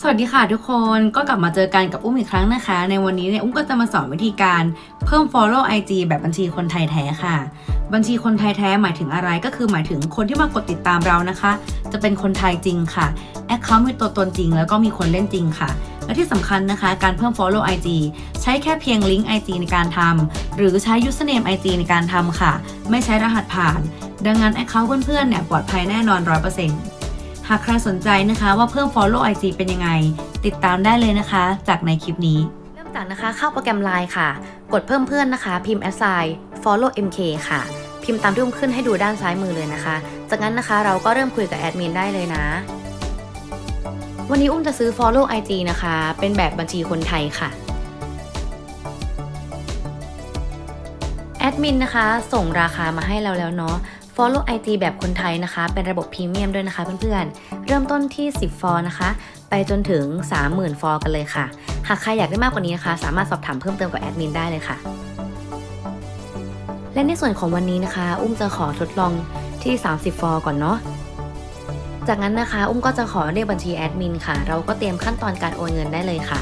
สวัสดีค่ะทุกคนก็กลับมาเจอกันกับอุ้มอีกครั้งนะคะ ในวันนี้เนี่ยอุ้มก็จะมาสอนวิธีการเพิ่ม follow IG แบบบัญชีคนไทยแท้ค่ะ บัญชีคนไทยแท้หมายถึงอะไรก็คือหมายถึงคนที่มากดติดตามเรานะคะ จะเป็นคนไทยจริงค่ะแอคเคาท์มีตัวตนจริง แล้วก็มีคนเล่นจริงค่ะ และที่สำคัญนะคะ การเพิ่ม follow IG ใช้แค่เพียงลิงก์ IG ในการทำหรือใช้ username IG ในการทำค่ะ ไม่ใช้รหัสผ่าน ดังนั้นแอคเคาท์เพื่อนๆเนี่ยปลอดภัยแน่นอน 100% หากใครสนใจนะคะว่าเพิ่ม follow IG เป็นยังไง ติดตามได้เลยนะคะ จากในคลิปนี้ เริ่มจากนะคะเข้าโปรแกรม Line ค่ะ กดเพิ่มเพื่อนนะคะ พิมพ์ assign follow mk ค่ะ พิมพ์ตามที่อุ้มขึ้นให้ดูด้านซ้ายมือเลยนะคะ จากนั้นนะคะเราก็เริ่มคุยกับแอดมินได้เลยนะ วันนี้อุ้มจะซื้อ follow IG นะคะ เป็นแบบบัญชีคนไทยค่ะแอดมินนะคะ ส่งราคามาให้เราแล้วเนาะ follow IG แบบคนไทยนะคะ เป็นระบบพรีเมียมด้วยนะคะเพื่อนๆ เริ่มต้นที่ 10 ฟอลนะคะ ไปจนถึง 30,000 ฟอลกันเลยค่ะ หากใครอยากได้มากกว่านี้นะคะ สามารถสอบถามเพิ่มเติมกับแอดมินได้เลยค่ะ และในส่วนของวันนี้นะคะ อุ้มจะขอทดลองที่ 30 ฟอลก่อนเนาะจากนั้นนะคะ อุ้มก็จะขอเรียกบัญชีแอดมินค่ะ เราก็เตรียมขั้นตอนการโอนเงินได้เลยค่ะ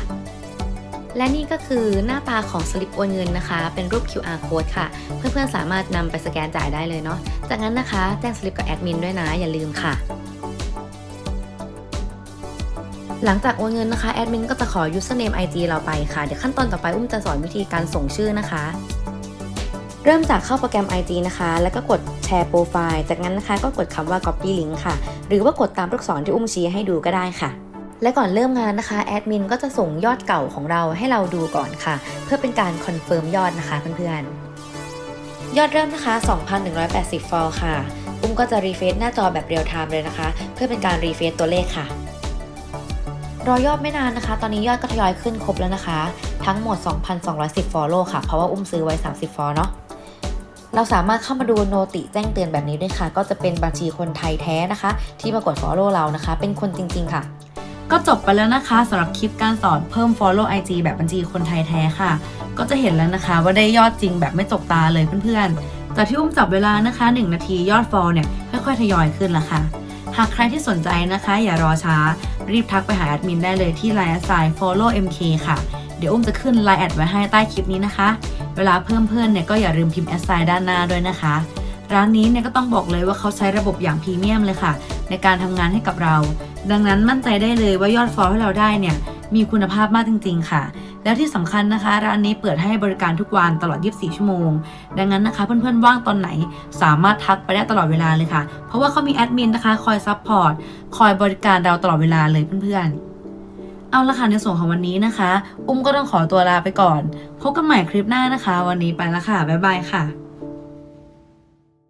และนี่ก็คือหน้าตาของสลิปโอนเงินนะคะ เป็นรูป QR code ค่ะ เพื่อนๆสามารถนำไปสแกนจ่ายได้เลยเนาะ จากนั้นนะคะแจ้งสลิปกับแอดมินด้วยนะอย่าลืมค่ะหลังจากโอนเงินนะคะแอดมินก็จะขอ username IG เราไปค่ะ เดี๋ยวขั้นตอนต่อไปอุ้มจะสอนวิธีการส่งชื่อนะคะ เริ่มจากเข้าโปรแกรม IG นะคะ แล้วก็กดแชร์โปรไฟล์ จากนั้นนะคะก็กดคำว่า copy link ค่ะ หรือว่ากดตามลูกศรที่อุ้มชี้ให้ดูก็ได้ค่ะ และก่อนเริ่มงานนะคะแอดมินก็จะส่งยอดเก่าของเราให้เราดูก่อนค่ะ เพื่อเป็นการคอนเฟิร์มยอดนะคะเพื่อนๆ ยอดเริ่มนะคะ 2,180 ฟอลค่ะ อุ้มก็จะรีเฟซหน้าจอแบบเรียลไทม์เลยนะคะ เพื่อเป็นการรีเฟซตัวเลขค่ะ รอยอดไม่นานนะคะ ตอนนี้ยอดก็ทยอยขึ้นครบแล้วนะคะ ทั้งหมด 2,210 ฟอลโล่ค่ะ เพราะว่าอุ้มซื้อไว้ 30 ฟอลเนาะเราสามารถเข้ามาดูโนติแจ้งเตือนแบบนี้ด้วยค่ะ ก็จะเป็นบัญชีคนไทยแท้นะคะ ที่มากด follow เรานะคะ เป็นคนจริง ๆ ค่ะ ก็จบไปแล้วนะคะสำหรับคลิปการสอนเพิ่ม follow IG แบบบัญชีคนไทยแท้ค่ะ ก็จะเห็นแล้วนะคะว่าได้ยอดจริงแบบไม่จกตาเลยเพื่อนๆแต่ที่อุ้มจับเวลานะคะ 1 นาทียอด follow เนี่ยค่อยๆทยอยขึ้นละค่ะ หากใครที่สนใจนะคะ อย่ารอช้า รีบทักไปหาแอดมินได้เลยที่ Line assign follow mk ค่ะ เดี๋ยวอุ้มจะขึ้น Line แอดไว้ให้ใต้คลิปนี้นะคะ เวลาเพิ่มเพื่อนเนี่ยก็อย่าลืมพิมพ์ assign ด้านหน้าด้วยนะคะ ร้านนี้เนี่ยก็ต้องบอกเลยว่าเขาใช้ระบบอย่างพรีเมียมเลยค่ะ ในการทำงานให้กับเรา ดังนั้นมั่นใจได้เลยว่ายอดฟอลที่เราได้เนี่ยมีคุณภาพมากจริง ๆ ค่ะ แล้วที่สำคัญนะคะ ร้านนี้เปิดให้บริการทุกวันตลอด 24 ชั่วโมง ดังนั้นนะคะเพื่อนๆว่างตอนไหนสามารถทักไปได้ตลอดเวลาเลยค่ะ เพราะว่าเขามีแอดมินนะคะคอยซัพพอร์ตคอยบริการเราตลอดเวลาเลยเพื่อนๆเอาละค่ะในส่วนของวันนี้นะคะ อุ้มก็ต้องขอตัวลาไปก่อน พบกันใหม่คลิปหน้านะคะ วันนี้ไปละค่ะ บ๊ายบายค่ะ